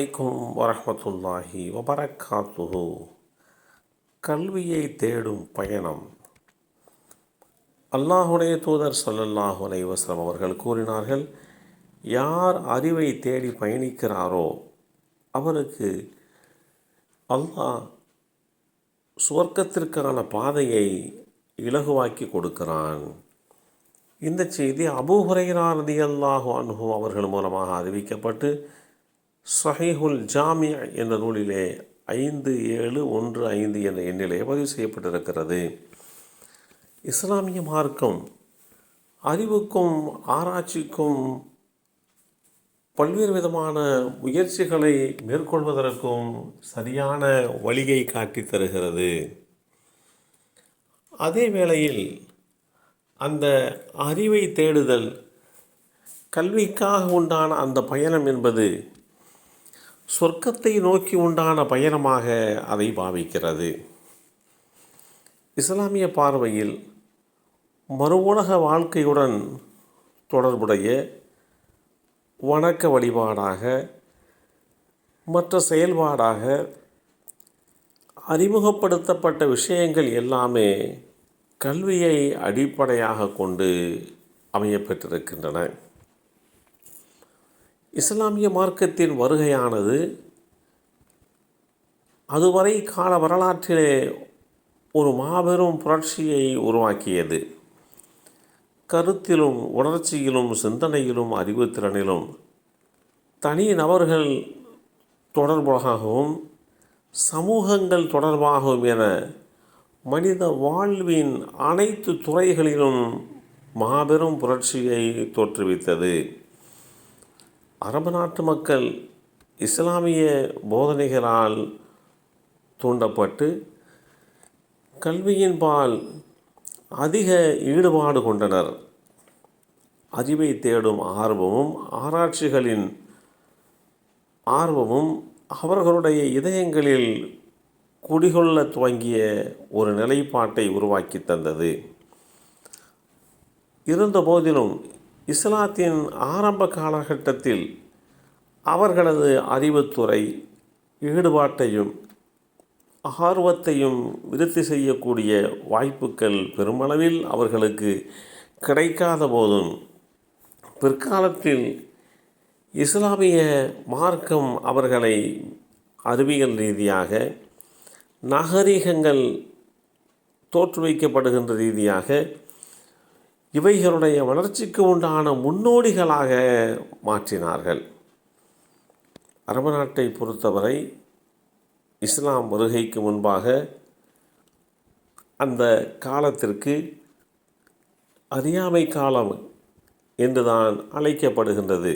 அலைக்கும் வரமத்துல்லாஹி வபரக்காத்துஹு. கல்வியை தேடும் பயணம். அல்லாஹுடைய தூதர் சல்லல்லாஹு அலைஹி அவர்கள் கூறினார்கள் யார் அறிவை தேடி பயணிக்கிறாரோ அவருக்கு அல்லாஹ் சுவர்க்கத்திற்கான பாதையை இலகுவாக்கி கொடுக்கிறான். இந்த செய்தி அபூ நதி அல்லாஹு அன்ஹு அவர்கள் மூலமாக அறிவிக்கப்பட்டு சஹீஹுல் ஜாமி என்ற நூலிலே ஐந்து ஏழு ஒன்று ஐந்து என்ற எண்ணிலே பதிவு செய்யப்பட்டிருக்கிறது. இஸ்லாமிய மார்க்கம் அறிவுக்கும் ஆராய்ச்சிக்கும் பல்வேறு விதமான முயற்சிகளை மேற்கொள்வதற்கும் சரியான வழியை காட்டித் தருகிறது. அதே வேளையில் அந்த அறிவை தேடுதல் கல்விக்காக உண்டான அந்த பயணம் என்பது சொர்க்கத்தை நோக்கி உண்டான பயணமாக அதை பாவிக்கிறது. இஸ்லாமிய பார்வையில் மறு உலக வாழ்க்கையுடன் தொடர்புடைய வணக்க வழிபாடாக மற்ற செயல்பாடாக அறிமுகப்படுத்தப்பட்ட விஷயங்கள் எல்லாமே கல்வியை அடிப்படையாக கொண்டு அமையப்பெற்றிருக்கின்றன இஸ்லாமிய மார்க்கத்தின் வருகையானது அதுவரை கால வரலாற்றிலே ஒரு மாபெரும் புரட்சியை உருவாக்கியது. கருத்திலும் உணர்ச்சியிலும் சிந்தனையிலும் அறிவுத்திறனிலும் தனி நபர்கள் தொடர்பாகவும் சமூகங்கள் தொடர்பாகவும் என மனித வாழ்வின் அனைத்து துறைகளிலும் மாபெரும் புரட்சியை தோற்றுவித்தது. அரபு நாட்டு மக்கள் இஸ்லாமிய போதனைகளால் தூண்டப்பட்டு கல்வியின்பால் அதிக ஈடுபாடு கொண்டனர். அறிவை தேடும் ஆர்வமும் ஆராய்ச்சிகளின் ஆர்வமும் அவர்களுடைய இதயங்களில் குடிகொள்ள துவங்கிய ஒரு நிலைப்பாட்டை உருவாக்கி தந்தது. இருந்த போதிலும் இஸ்லாத்தின் ஆரம்ப காலகட்டத்தில் அவர்களது அறிவுத்துறை ஈடுபாட்டையும் ஆர்வத்தையும் விருத்தி செய்யக்கூடிய வாய்ப்புகள் பெருமளவில் அவர்களுக்கு கிடைக்காத போதும் பிற்காலத்தில் இஸ்லாமிய மார்க்கம் அவர்களை அறிவியல் ரீதியாக நாகரிகங்கள் தோற்றுவிக்கப்படுகின்ற ரீதியாக இவைகளுடைய வளர்ச்சிக்கு உண்டான முன்னோடிகளாக மாற்றினார்கள். அரபு நாட்டை பொறுத்தவரை இஸ்லாம் வருகைக்கு முன்பாக அந்த காலத்திற்கு அறியாமை காலம் என்றுதான் அழைக்கப்படுகின்றது.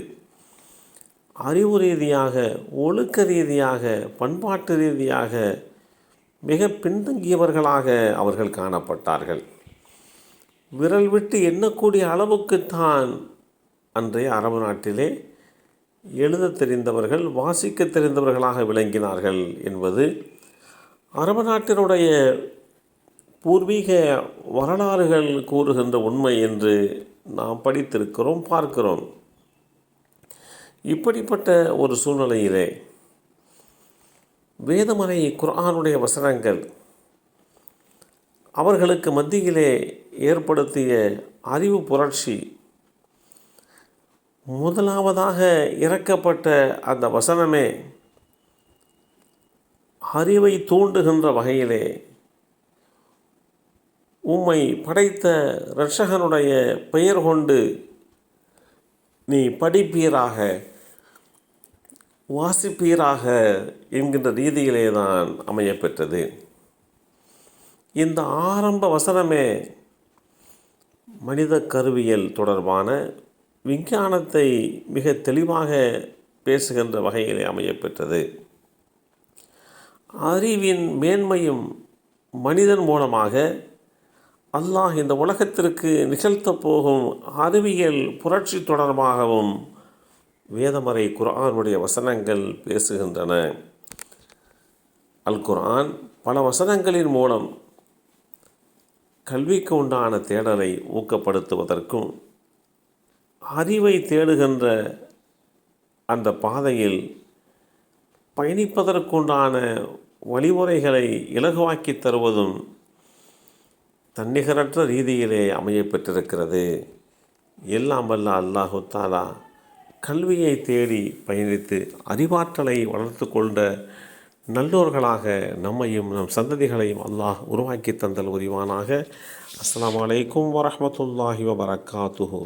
அறிவு ரீதியாக ஒழுக்க ரீதியாக பண்பாட்டு ரீதியாக மிக பின்தங்கியவர்களாக அவர்கள் காணப்பட்டார்கள். விரல் விட்டு எண்ணக்கூடிய அளவுக்குத்தான் அன்றைய அரபு நாட்டிலே எழுத தெரிந்தவர்கள் வாசிக்க தெரிந்தவர்களாக விளங்கினார்கள் என்பது அரபு நாட்டினுடைய பூர்வீக வரலாறுகள் கூறுகின்ற உண்மை என்று நாம் படித்திருக்கிறோம் பார்க்கிறோம். இப்படிப்பட்ட ஒரு சூழ்நிலையிலே வேதமலை குரானுடைய வசனங்கள் அவர்களுக்கு மத்தியிலே ஏற்படுத்திய அறிவு புரட்சி முதலாவதாக இறக்கப்பட்ட அந்த வசனமே அறிவை தூண்டுகின்ற வகையிலே உம்மை படைத்த இரட்சகனுடைய பெயர் கொண்டு நீ படிப்பீராக வாசிப்பீராக என்கின்ற ரீதியிலே தான் அமையப்பெற்றது. இந்த ஆரம்ப வசனமே மனித கருவியல் தொடர்பான விஞ்ஞானத்தை மிக தெளிவாக பேசுகின்ற வகையிலே அமையப்பெற்றது. அறிவின் மேன்மையும் மனிதன் மூலமாக அல்லாஹ் இந்த உலகத்திற்கு நிகழ்த்த போகும் அறிவியல் புரட்சி தொடர்பாகவும் வேதமறை குர்ஆனுடைய வசனங்கள் பேசுகின்றன. அல் குர்ஆன் பல வசனங்களின் மூலம் கல்விக்கு உண்டான தேடலை ஊக்கப்படுத்துவதற்கும் அறிவை தேடுகின்ற அந்த பாதையில் பயணிப்பதற்குண்டான வழிமுறைகளை இலகுவாக்கி தருவதும் தன்னிகரற்ற ரீதியிலே அமையப்பெற்றிருக்கிறது எல்லாம் வல்ல அல்லாஹு தாலா கல்வியை தேடி பயணித்து அறிவாற்றலை வளர்த்து கொண்ட நல்லோர்களாக நம்மையும் நம் சந்ததிகளையும் அல்லாஹ் உருவாக்கி தந்தல் உரிவானாக. அஸ்லாம் அலைக்கும் வரமத்துல்லாஹி வபரகாத்துஹு